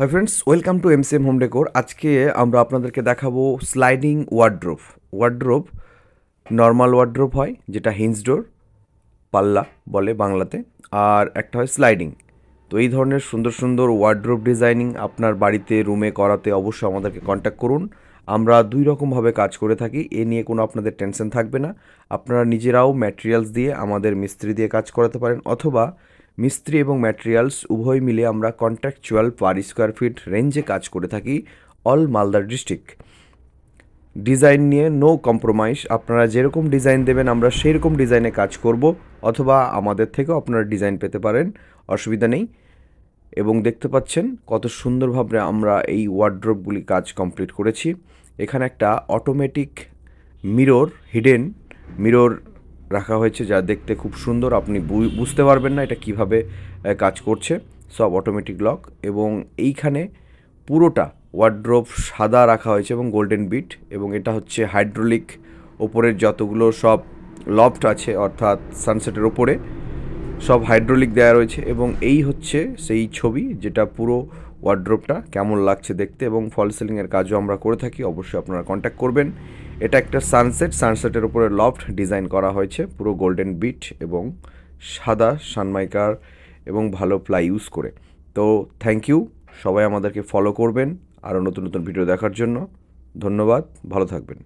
Hi friends welcome to M home decor আজকে আমরা আপনাদেরকে দেখাবো sliding wardrobe wardrobe normal wardrobe হয়, যেটা হিঞ্জ ডোর পাল্লা বলে বাংলাতে, আর একটা হয় স্লাইডিং তো এই ধরনের সুন্দর সুন্দর ওয়ার্ড্রোপ ডিজাইনিং আপনার বাড়িতে রুমে করাতে অবশ্যই আমাদেরকে কন্ট্যাক্ট করুন। আমরা দুই রকমভাবে কাজ করে থাকি, এ নিয়ে কোনো আপনাদের টেনশন থাকবে না। আপনারা নিজেরাও ম্যাটেরিয়ালস দিয়ে আমাদের মিস্ত্রি দিয়ে কাজ করাতে পারেন, অথবা মিস্ত্রি এবং ম্যাটেরিয়ালস উভয় মিলে আমরা কন্ট্রাকচুয়াল পার স্কোয়ার ফিট রেঞ্জে কাজ করে থাকি অল মালদা ডিস্ট্রিক্ট ডিজাইন নিয়ে নো কম্প্রোমাইজ আপনারা যেরকম ডিজাইন দেবেন, আমরা সেই রকম ডিজাইনে কাজ করব, অথবা আমাদের থেকেও আপনারা ডিজাইন পেতে পারেন, অসুবিধা নেই। এবং দেখতে পাচ্ছেন কত সুন্দরভাবে আমরা এই ওয়ার্ড্রপগুলি কাজ কমপ্লিট করেছি। এখানে একটা অটোমেটিক মিরর হিডেন মিরর রাখা হয়েছে যা দেখতে খুব সুন্দর। আপনি বুঝতে পারবেন না এটা কীভাবে কাজ করছে। সব অটোমেটিক লক এবং এইখানে পুরোটা ওয়ার্ড্রোপ সাদা রাখা হয়েছে এবং গোল্ডেন বিট এবং এটা হচ্ছে হাইড্রোলিক ওপরের যতগুলো সব লফট আছে অর্থাৎ সানসেটের ওপরে সব হাইড্রোলিক দেওয়া রয়েছে এবং এই হচ্ছে সেই ছবি যেটা পুরো ওয়ার্ড্রোপটা কেমন লাগছে দেখতে এবং ফল সিলিংয়ের কাজও আমরা করে থাকি, অবশ্যই আপনারা কন্ট্যাক্ট করবেন। এটা একটা সানসেট সানসেটের উপরে লফট ডিজাইন করা হয়েছে, পুরো গোল্ডেন বিট এবং সাদা সানমাইকার এবং ভালো প্লাই ইউজ করে। তো থ্যাংক ইউ সবাই আমাদেরকে ফলো করবেন আরও নতুন নতুন ভিডিও দেখার জন্য। ধন্যবাদ, ভালো থাকবেন।